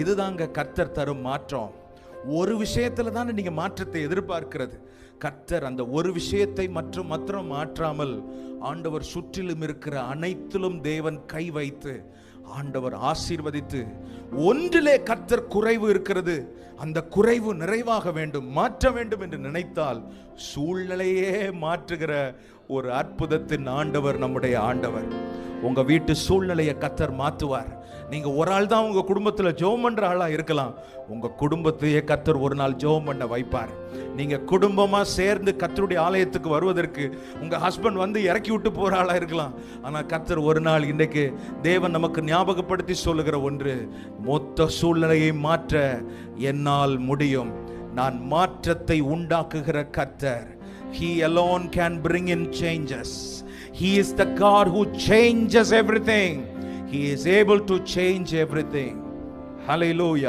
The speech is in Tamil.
இதுதாங்க கர்த்தர் தரும் மாற்றம். ஒரு விஷயத்துல தானே நீங்க மாற்றத்தை எதிர்பார்க்கிறது. கர்த்தர் அந்த ஒரு விஷயத்தை மற்றும் மற்றும் மாற்றாமல் ஆண்டவர் சுற்றிலும் இருக்கிற அனைத்திலும் தேவன் கை வைத்து ஆண்டவர் ஆசீர்வதித்து ஒன்றிலே கர்த்தர் குறைவு இருக்கிறது. அந்த குறைவு நிறைவாக வேண்டும் மாற்ற வேண்டும் என்று நினைத்தால் சூழ்நிலையே மாற்றுகிற ஒரு அற்புதத்தின் ஆண்டவர் நம்முடைய ஆண்டவர். உங்க வீட்டு சூழ்நிலையை கத்தர் மாற்றுவார் நீங்க ஒரு ஆள் தான் உங்க குடும்பத்துல ஜோம் பண்ற ஆளா இருக்கலாம். உங்க குடும்பத்தையே கத்தர் ஒரு நாள் ஜோம் பண்ண வைப்பார். நீங்க குடும்பமா சேர்ந்து கத்தருடைய ஆலயத்துக்கு வருவதற்கு உங்க ஹஸ்பண்ட் வந்து இறக்கி விட்டு போற ஆளா இருக்கலாம். ஆனா கத்தர் ஒரு நாள் இன்றைக்கு தேவன் நமக்கு ஞாபகப்படுத்தி சொல்லுகிற ஒன்று மொத்த சூழ்நிலையை மாற்ற என்னால் முடியும். நான் மாற்றத்தை உண்டாக்குகிற கத்தர். He alone can bring in changes He is the God who changes everything. He is able to change everything. Hallelujah.